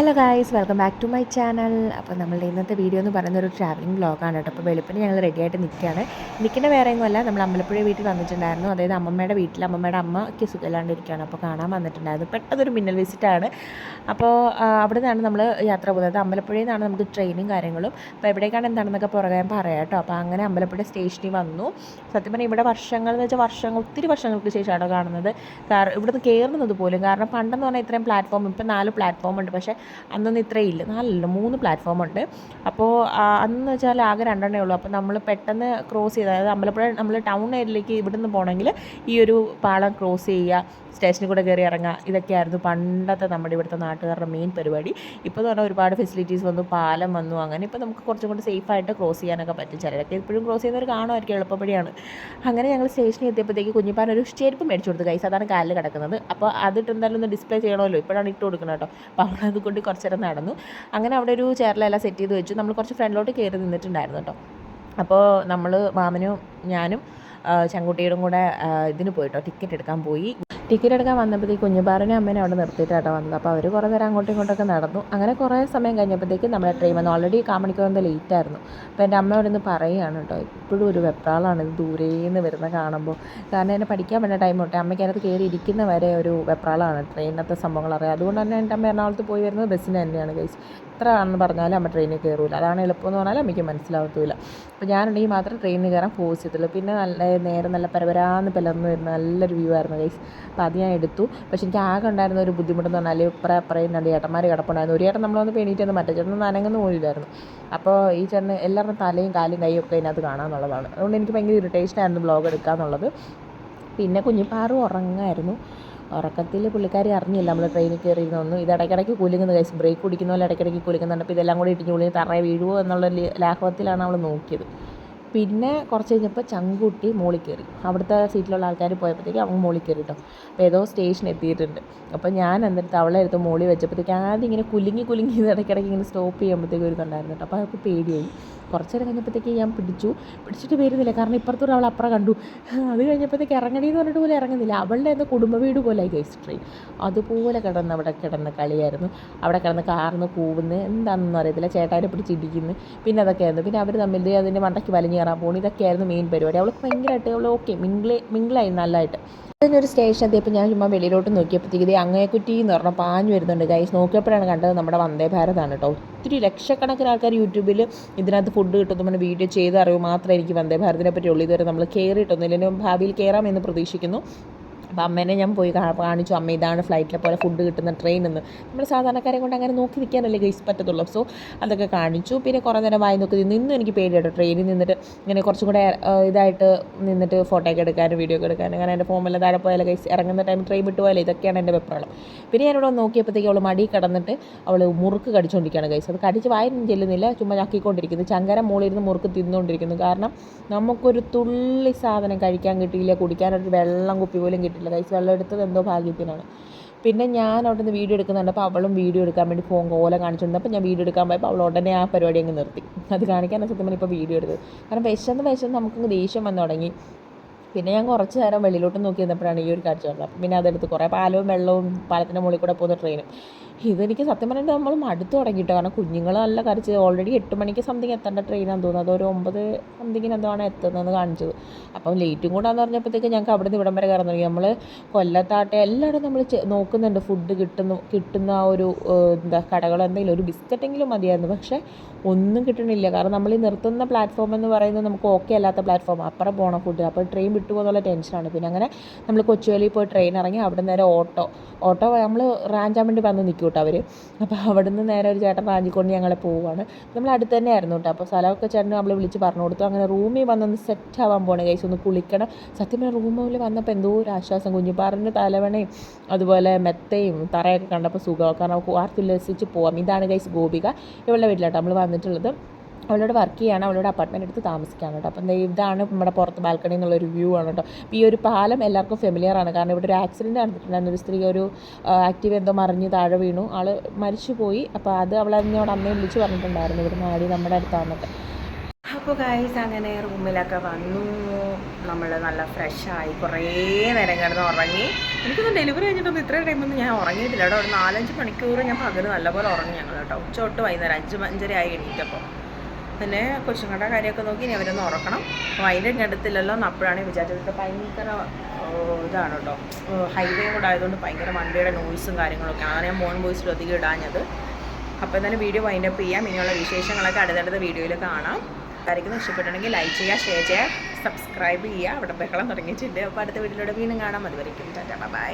Hello guys welcome back to my channel അപ്പോൾ നമ്മളുടെ ഇന്നത്തെ വീഡിയോ എന്ന് പറയുന്ന ഒരു ട്രാവലിംഗ് ബ്ലോഗാണ് കേട്ടോ. അപ്പോൾ വെളുപ്പിന് ഞങ്ങൾ റെഡി ആയിട്ട് നിൽക്കുകയാണ്. നിൽക്കുന്ന വേറെ ഒന്നുമല്ല നമ്മൾ അമ്പലപ്പുഴ വീട്ടിൽ വന്നിട്ടുണ്ടായിരുന്നു. അതായത് അമ്മമ്മയുടെ വീട്ടിൽ അമ്മമ്മയുടെ അമ്മയ്ക്ക് സുഖമില്ലാണ്ടിരിക്കുകയാണ് അപ്പോൾ കാണാൻ വന്നിട്ടുണ്ടായിരുന്നു. പെട്ടെന്നൊരു മിന്നൽ വിസിറ്റാണ് അപ്പോൾ അവിടെ നിന്നാണ് നമ്മൾ യാത്ര പോകുന്നത്. അമ്പലപ്പുഴയിൽ നിന്നാണ് നമുക്ക് ട്രെയിനും കാര്യങ്ങളും. അപ്പോൾ എവിടേക്കാണ് എന്താണെന്നൊക്കെ പുറകെ പറയാം കേട്ടോ. അപ്പോൾ അങ്ങനെ അമ്പലപ്പുഴ സ്റ്റേഷനിൽ വന്നു. സത്യം പറഞ്ഞാൽ ഇവിടെ വർഷങ്ങൾ എന്ന് വെച്ചാൽ വർഷങ്ങൾ ഒത്തിരി വർഷങ്ങൾക്ക് ശേഷമാണ് കാണുന്നത്. കാരണം ഇവിടുന്ന് കയറുന്നത് പോലും. കാരണം പണ്ടെന്ന് പറഞ്ഞാൽ ഇത്രയും പ്ലാറ്റ്ഫോം ഇപ്പം നാല് പ്ലാറ്റ്ഫോം ഉണ്ട്. പക്ഷേ അന്നൊന്നും ഇത്രയില്ല നാലല്ല മൂന്ന് പ്ലാറ്റ്ഫോം ഉണ്ട്. അപ്പോൾ അന്ന് വെച്ചാൽ ആകെ രണ്ടെണ്ണേ ഉള്ളൂ. അപ്പോൾ നമ്മൾ പെട്ടെന്ന് ക്രോസ് ചെയ്ത് അതായത് അമ്പലപ്പുഴ നമ്മൾ ടൗൺ ഏരിയയിലേക്ക് ഇവിടുന്ന് പോകണമെങ്കിൽ ഈ ഒരു പാളം ക്രോസ് ചെയ്യുക സ്റ്റേഷനിൽ കൂടെ കയറി ഇറങ്ങുക ഇതൊക്കെയായിരുന്നു പണ്ടത്തെ നമ്മുടെ ഇവിടുത്തെ നാട്ടുകാരുടെ മെയിൻ പരിപാടി. ഇപ്പോൾ എന്ന് പറഞ്ഞാൽ ഒരുപാട് ഫെസിലിറ്റീസ് വന്നു പാലം വന്നു അങ്ങനെ ഇപ്പോൾ നമുക്ക് കുറച്ചും കൂടി സേഫായിട്ട് ക്രോസ് ചെയ്യാനൊക്കെ പറ്റും. ചിലരൊക്കെ ഇപ്പോഴും ക്രോസ് ചെയ്യുന്നവർ കാണുമായിരിക്കും എളുപ്പപ്പടിയാണ്. അങ്ങനെ ഞങ്ങൾ സ്റ്റേഷനിൽ എത്തിയപ്പോഴത്തേക്ക് കുഞ്ഞിപ്പാൻ ഒരു ചെരുപ്പ് മേടിച്ചു കൊടുത്തു കൈസ് അതാണ് കാലിൽ കിടക്കുന്നത്. അപ്പോൾ അതിട്ട് എന്തായാലും ഒന്ന് ഡിസ്പ്ലേ ചെയ്യണമല്ലോ. ഇപ്പോഴാണ് ഇട്ട് കൊടുക്കുന്നത് കേട്ടോ. അപ്പോൾ അവളത് കൊണ്ട് കുറച്ച് നേരം നടന്നു. അങ്ങനെ അവിടെ ഒരു ചെയറിലെല്ലാം സെറ്റ് ചെയ്ത് വെച്ചു. നമ്മൾ കുറച്ച് ഫ്രണ്ടിലോട്ട് കയറി നിന്നിട്ടുണ്ടായിരുന്നു കേട്ടോ. അപ്പോൾ നമ്മൾ മാമനും ഞാനും ചങ്കുട്ടിയുടെ കൂടെ ഇതിന് പോയിട്ടോ ടിക്കറ്റ് എടുക്കാൻ പോയി. ടിക്കറ്റ് എടുക്കാൻ വന്നപ്പോഴത്തേക്ക് കുഞ്ഞുപാറിനെ അമ്മേനെ അവിടെ നിർത്തിയിട്ടാണ് വന്നത്. അപ്പോൾ അവർ കുറേ നേരം അങ്ങോട്ടും ഇങ്ങോട്ടൊക്കെ നടന്നു. അങ്ങനെ കുറേ സമയം കഴിഞ്ഞപ്പോഴത്തേക്ക് നമ്മുടെ ട്രെയിൻ വന്നു ഓൾറെഡി കാമണിക്ക് വന്ന് ലേറ്റ് ആയിരുന്നു. അപ്പോൾ എന്റെ അമ്മ അവിടെ നിന്ന് പറയുകയാണ് കേട്ടോ ഇപ്പോഴും ഒരു വെപ്രാളാണ് ഇത് ദൂരേന്ന് വരുന്ന കാണുമ്പോൾ. കാരണം എന്നെ പഠിക്കാൻ വേണ്ട ടൈം തൊട്ടേ അമ്മയ്ക്കകത്ത് കയറി ഇരിക്കുന്ന വരെ ഒരു വെപ്രാളാണ് ട്രെയിനിനത്തെ സംഭവങ്ങൾ അറിയാം. അതുകൊണ്ട് തന്നെ എന്റെ അമ്മ എറണാകുളത്ത് പോയി വരുന്നത് ബസ്സിന് തന്നെയാണ് ഗൈസ് എത്ര ആണെന്ന് പറഞ്ഞാലും അമ്മ ട്രെയിനിൽ കയറില്ല അതാണ് എളുപ്പമെന്ന് പറഞ്ഞാൽ അമ്മയ്ക്ക് മനസ്സിലാവത്തില്ല അപ്പോൾ ഞാനുണ്ടെങ്കിൽ മാത്രം ട്രെയിനിൽ കയറാൻ ഫോഴ്സ് ചെയ്തുള്ളൂ പിന്നെ നല്ല നേരെ നല്ല പരവരാന്ന് പിലർന്ന് വരുന്ന നല്ലൊരു വ്യൂ ആയിരുന്നു ഗൈസ് അപ്പോൾ അത് ഞാൻ എടുത്തു. പക്ഷെ എനിക്ക് ആകെ ഉണ്ടായിരുന്ന ഒരു ബുദ്ധിമുട്ടെന്ന് പറഞ്ഞാൽ ഇപ്പറ അപ്പറയും രണ്ട് ചേട്ടന്മാർ കിടപ്പുണ്ടായിരുന്നു. ഒരു ചേട്ടൻ നമ്മളൊന്ന് പെണീറ്റൊന്നും മറ്റേ ചേട്ടൻ നനങ്ങുന്ന പോലില്ലായിരുന്നു. അപ്പോൾ ഈ ചേട്ടന് എല്ലാവരുടെ തലയും കാലും കൈയും ഒക്കെ ഇതിനകത്ത് കാണാമെന്നുള്ളതാണ് അതുകൊണ്ട് എനിക്ക് ഭയങ്കര ഇറിറ്റേഷൻ ആയിരുന്നു ബ്ലോഗ് എടുക്കാന്നുള്ളത്. പിന്നെ കുഞ്ഞിപ്പാറും ഉറങ്ങായിരുന്നു. ഉറക്കത്തിൽ പുള്ളിക്കാരി അറിഞ്ഞില്ല. നമ്മൾ ട്രെയിനിൽ കയറിയിരുന്നൊന്നും ഇത് ഇടയ്ക്കിടയ്ക്ക് കുലുങ്ങുന്നു കഴിച്ച് ബ്രേക്ക് കുടിക്കുന്ന പോലെ ഇടയ്ക്കിടയ്ക്ക് കുലുങ്ങുന്നുണ്ട്. അപ്പോൾ ഇതെല്ലാം കൂടി ഇടിഞ്ഞ് കുളിഞ്ഞ് തറയെ വീഴുമോ എന്നുള്ള ലാഘവത്തിലാണ് അവൾ നോക്കിയത്. പിന്നെ കുറച്ച് കഴിഞ്ഞപ്പോൾ ചങ്കുട്ടി മോളിൽ കയറി. അവിടുത്തെ സീറ്റിലുള്ള ആൾക്കാർ പോയപ്പോഴത്തേക്ക് അവൻ മോളിൽ കയറി കേട്ടോ അപ്പോൾ ഏതോ സ്റ്റേഷൻ എത്തിയിട്ടുണ്ട്. അപ്പോൾ ഞാൻ എന്നിട്ട് അവളെ എടുത്ത് മോളിൽ വെച്ചപ്പോഴത്തേക്ക് ആദ്യം ഇങ്ങനെ കുലുങ്ങി കുലുങ്ങി ഇടയ്ക്കിടയ്ക്ക് ഇങ്ങനെ സ്റ്റോപ്പ് ചെയ്യുമ്പോഴത്തേക്ക് ഒരു കണ്ടായിരുന്നു കേട്ടോ അപ്പോൾ അവൾക്ക് പേടിയായി. കുറച്ച് നേരം കഴിഞ്ഞപ്പോഴത്തേക്ക് ഞാൻ പിടിച്ചു. പിടിച്ചിട്ട് വരുന്നില്ല കാരണം ഇപ്പുറത്തൂടെ അവൾ അപ്പുറം കണ്ടു. അത് കഴിഞ്ഞപ്പോഴത്തേക്ക് ഇറങ്ങണി എന്ന് പറഞ്ഞിട്ട് പോലും ഇറങ്ങുന്നില്ല. അവളുടെ എന്തോ കുടുംബ വീട് പോലെ ഗൈസ് ട്രെയിൻ അതുപോലെ കിടന്ന് അവിടെ കിടന്ന കളിയായിരുന്നു. അവിടെ കിടന്ന് കാർന്ന് കൂവുന്നു. എന്താണെന്നൊന്നും അറിയത്തില്ല. ചേട്ടായിനെ പിടിച്ചിടിക്കുന്നു പിന്നെ അതൊക്കെയായിരുന്നു. പിന്നെ അവർ തമ്മിൽ അതിന്റെ മണ്ടയ്ക്ക് വലിഞ്ഞു കയറാൻ പോണു ഇതൊക്കെയായിരുന്നു മെയിൻ പരിപാടി. അവൾക്ക് ഭയങ്കരമായിട്ട് അവൾ ഓക്കെ മിങ്കിളെ മിങ്കിളായി നല്ലതായിട്ട് ഒരു സ്റ്റേഷൻ എത്തിയപ്പോൾ ഞാൻ ചുമ്മാ വെളിയിലോട്ട് നോക്കിയപ്പോഴത്തേക്ക് ഇത് അങ്ങേക്കുറ്റി എന്ന് പറഞ്ഞാൽ പാഞ്ഞു വരുന്നുണ്ട്. ഗൈസ് നോക്കിയപ്പോഴാണ് കണ്ടത് നമ്മുടെ വന്ദേ ഭാരതാണ് കേട്ടോ ഒത്തിരി ലക്ഷക്കണക്കിന് ആൾക്കാർ യൂട്യൂബിൽ ഇതിനകത്ത് ഫുഡ് കിട്ടുന്ന വീഡിയോ ചെയ്ത് അറിവ് മാത്രമേ എനിക്ക് വന്ദേ ഭാരതിനെ പറ്റിയുള്ളൂ. ഇതുവരെ നമ്മൾ കയറിയിട്ടൊന്നുമില്ല ഭാവിയിൽ കയറാമെന്ന് പ്രതീക്ഷിക്കുന്നു. അപ്പോൾ അമ്മേനെ ഞാൻ പോയി കാണിച്ചു. അമ്മ ഇതാണ് ഫ്ലൈറ്റിലെ പോലെ ഫുഡ് കിട്ടുന്ന ട്രെയിൻ എന്ന് നമ്മൾ സാധാരണക്കാരെ കൊണ്ട് അങ്ങനെ നോക്കി നിൽക്കാനല്ലേ ഗൈസ് പറ്റത്തുള്ളൂ. സോ അതൊക്കെ കാണിച്ചു. പിന്നെ കുറേ നേരം വായി നോക്കി നിന്ന് എനിക്ക് പേടിയാട്ടോ ട്രെയിനിൽ നിന്നിട്ട് ഇങ്ങനെ കുറച്ചും കൂടെ ഇതായിട്ട് നിന്നിട്ട് ഫോട്ടോ ഒക്കെ എടുക്കാനും വീഡിയോ ഒക്കെ എടുക്കാനും. അങ്ങനെ എന്റെ ഫോമെല്ലാം താഴെ പോയാലും ഗൈസ് ഇറങ്ങുന്ന ടൈം ട്രെയിൻ വിട്ടു പോയാലും ഇതൊക്കെയാണ് എന്റെ വെപ്രാളം. പിന്നെ ഞാനിവിടെ നോക്കിയപ്പോഴത്തേക്ക് അവൾ മടി കടന്നിട്ട് അവൾ മുറുക്ക് കടിച്ചുകൊണ്ടിരിക്കുകയാണ് ഗൈസ് അത് കടിച്ച് വായൊന്നും ചെല്ലുന്നില്ല ചുമ്മാ ചാക്കിക്കൊണ്ടിരിക്കുന്നു ചങ്കര മുകളിലിരുന്ന് മുറുക്ക് തിന്നുകൊണ്ടിരിക്കുന്നു. കാരണം നമുക്കൊരു തുള്ളി സാധനം കഴിക്കാൻ കിട്ടിയില്ല കുടിക്കാനൊരു വെള്ളം കുപ്പി പോലും കിട്ടില്ല കൈസ് വെള്ളം എടുത്തത് എന്തോ ഭാഗ്യത്തിനാണ്. പിന്നെ ഞാൻ അവിടെ നിന്ന് വീഡിയോ എടുക്കുന്നുണ്ട്. അപ്പോൾ അവളും വീഡിയോ എടുക്കാൻ വേണ്ടി ഫോൺ കോല കാണിച്ചിട്ടുണ്ട്. അപ്പോൾ ഞാൻ വീഡിയോ എടുക്കാൻ പോയപ്പോൾ അവൾ ഉടനെ ആ പരിപാടി അങ്ങ് നിർത്തി. അത് കാണിക്കാൻ സത്യം പറഞ്ഞാൽ ഇപ്പോൾ വീഡിയോ എടുത്തത്. കാരണം വിശന്ന് വിശന്ന് നമുക്കങ്ങ് ദേഷ്യം വന്നു തുടങ്ങി. പിന്നെ ഞാൻ കുറച്ച് നേരം വെളിയിലോട്ട് നോക്കി നിന്നപ്പോഴാണ് ഈ ഒരു കാഴ്ച കണ്ടത്. അപ്പം പിന്നെ അതെടുത്ത് കുറേ പാലവും വെള്ളവും പാലത്തിന്റെ മുകളിൽ കൂടെ പോകുന്ന ട്രെയിനും ഇതെനിക്ക് സത്യം പറഞ്ഞിട്ട് നമ്മൾ മടുത്തു തുടങ്ങിയിട്ടോ. കാരണം കുഞ്ഞുങ്ങൾ നല്ല കരച്ച് ഓൾറെഡി എട്ട് മണിക്ക് സംതിങ് എത്തേണ്ട ട്രെയിനാന്ന് തോന്നുന്നത് അതൊരു ഒമ്പത് സംതിങ്ങിന് എന്തോ ആണ് എത്തുന്നതെന്ന് കാണിച്ചത്. അപ്പം ലേറ്റും കൂടാന്ന് പറഞ്ഞപ്പോഴത്തേക്ക് ഞങ്ങൾക്ക് അവിടെ നിന്ന് ഇവിടം വരെ കയറാൻ തുടങ്ങി. നമ്മൾ കൊല്ലത്താട്ടെ എല്ലായിടും നമ്മൾ നോക്കുന്നുണ്ട്. ഫുഡ് കിട്ടുന്നു കിട്ടുന്ന ആ ഒരു എന്താ കടകളോ എന്തെങ്കിലും. ഒരു ബിസ്ക്കറ്റെങ്കിലും മതിയായിരുന്നു. പക്ഷേ ഒന്നും കിട്ടണില്ല. കാരണം നമ്മൾ ഈ നിർത്തുന്ന പ്ലാറ്റ്ഫോം എന്ന് പറയുന്നത് നമുക്ക് ഓക്കെ അല്ലാത്ത പ്ലാറ്റ്ഫോം അപ്പുറം പോകണം ഫുഡ് അപ്പോൾ ട്രെയിൻ വിട്ടുപോകുന്നുള്ള ടെൻഷനാണ് പിന്നെ അങ്ങനെ നമ്മൾ കൊച്ചുവേലി പോയി ട്രെയിൻ ഇറങ്ങി അവിടെ നേരെ ഓട്ടോ. ഓട്ടോ നമ്മൾ റാഞ്ചാൻ വേണ്ടി വന്ന് നിൽക്കും കേട്ടോ അവർ അപ്പോൾ അവിടെ നിന്ന് നേരെ ഒരു ചേട്ടൻ റാഞ്ചിക്കൊണ്ട് ഞങ്ങളെ പോവുകയാണ് നമ്മൾ അടുത്ത് തന്നെ ആയിരുന്നു കേട്ടോ അപ്പോൾ സ്ഥലമൊക്കെ ചേട്ടന് നമ്മൾ വിളിച്ച് പറഞ്ഞു കൊടുത്തു. അങ്ങനെ റൂമിൽ വന്നൊന്ന് സെറ്റ് ആവാൻ പോണേ കൈസ് ഒന്ന് കുളിക്കണം. സത്യം പറഞ്ഞാൽ റൂമിൽ വന്നപ്പോൾ എന്തോ ഒരു ആശ്വാസം. കുഞ്ഞുപാറിന്റെ തലവണയും അതുപോലെ മെത്തയും തറയൊക്കെ കണ്ടപ്പോൾ സുഖമാണ് കാരണം ആർത്തുല്ലസിച്ച് പോവാം. ഇതാണ് കൈസ് ഗോപിക. ഇവളുടെ വീട്ടിലാട്ടോ നമ്മൾ വന്നിട്ടുള്ളത്. അവളോട് വർക്ക് ചെയ്യാണ് അവളോട് അപ്പാർട്ട്മെന്റ് എടുത്ത് താമസിക്കുകയാണ് കേട്ടോ. അപ്പം ഇതാണ് നമ്മുടെ പുറത്ത് ബാൽക്കണി എന്നുള്ളൊരു വ്യൂ ആണ് കേട്ടോ. അപ്പോൾ ഈ ഒരു പാലം എല്ലാവർക്കും ഫെമിലിയർ ആണ്. കാരണം ഇവിടെ ഒരു ആക്സിഡന്റ് നടന്നിട്ടുണ്ടായിരുന്നു. ഒരു സ്ത്രീ ഒരു ആക്റ്റീവ് എന്തോ മറിഞ്ഞ് താഴെ വീണു. ആൾ മരിച്ചു പോയി. അപ്പോൾ അത് അവൾ അതിനോട് അമ്മയെ വിളിച്ച് പറഞ്ഞിട്ടുണ്ടായിരുന്നു. ഇവിടെ നാടി നമ്മുടെ അടുത്താണെന്നൊക്കെ അപ്പോൾ ഗൈസ് അങ്ങനെ റൂമിലൊക്കെ വന്നു. നമ്മൾ നല്ല ഫ്രഷായി കുറേ നേരം കിടന്ന് ഉറങ്ങി. എനിക്കൊന്നും ഡെലിവറി കഴിഞ്ഞിട്ടൊന്നും ഇത്രയും ടൈമൊന്നും ഞാൻ ഉറങ്ങിയിട്ടില്ല കേട്ടോ. ഒരു നാലഞ്ച് മണിക്കൂർ ഞാൻ പകൽ നല്ലപോലെ ഉറങ്ങി ഞങ്ങൾ കേട്ടോ. ഉച്ച തൊട്ട് വൈകുന്നേരം അഞ്ച് അഞ്ചര ആയി എണീറ്റപ്പോൾ. പിന്നെ കൊച്ചുങ്ങളുടെ കാര്യമൊക്കെ നോക്കി ഇനി അവരൊന്ന് ഉറക്കണം. അതിന്റെ ഇങ്ങടത്തില്ലല്ലോ എന്ന് അപ്പോഴാണ് വിചാരിച്ചത്. ഭയങ്കര ഇതാണ് കേട്ടോ. ഹൈവേ കൂടെ ആയതുകൊണ്ട് ഭയങ്കര വണ്ടിയുടെ നോയ്സും കാര്യങ്ങളൊക്കെ. ആണ് ഞാൻ മോൺ വോയിസിൽ ഒതുക്കി ഇടാഞ്ഞത്. അപ്പോൾ തന്നെ വീഡിയോ വൈൻഡപ്പ് ചെയ്യാം. ഇനിയുള്ള വിശേഷങ്ങളൊക്കെ അടുത്തടുത്ത വീഡിയോയിൽ കാണാം. ആയിരിക്കും ഇഷ്ടപ്പെട്ടുണ്ടെങ്കിൽ ലൈക്ക് ചെയ്യുക ഷെയർ ചെയ്യുക സബ്സ്ക്രൈബ് ചെയ്യുക. അവിടെ ബഹളം തുടങ്ങിയിട്ടുണ്ട്. അപ്പോൾ അടുത്ത വീഡിയോയിലൂടെ വീണ്ടും കാണാം. അതുവരെയ്ക്കും ടാറ്റാ ബൈ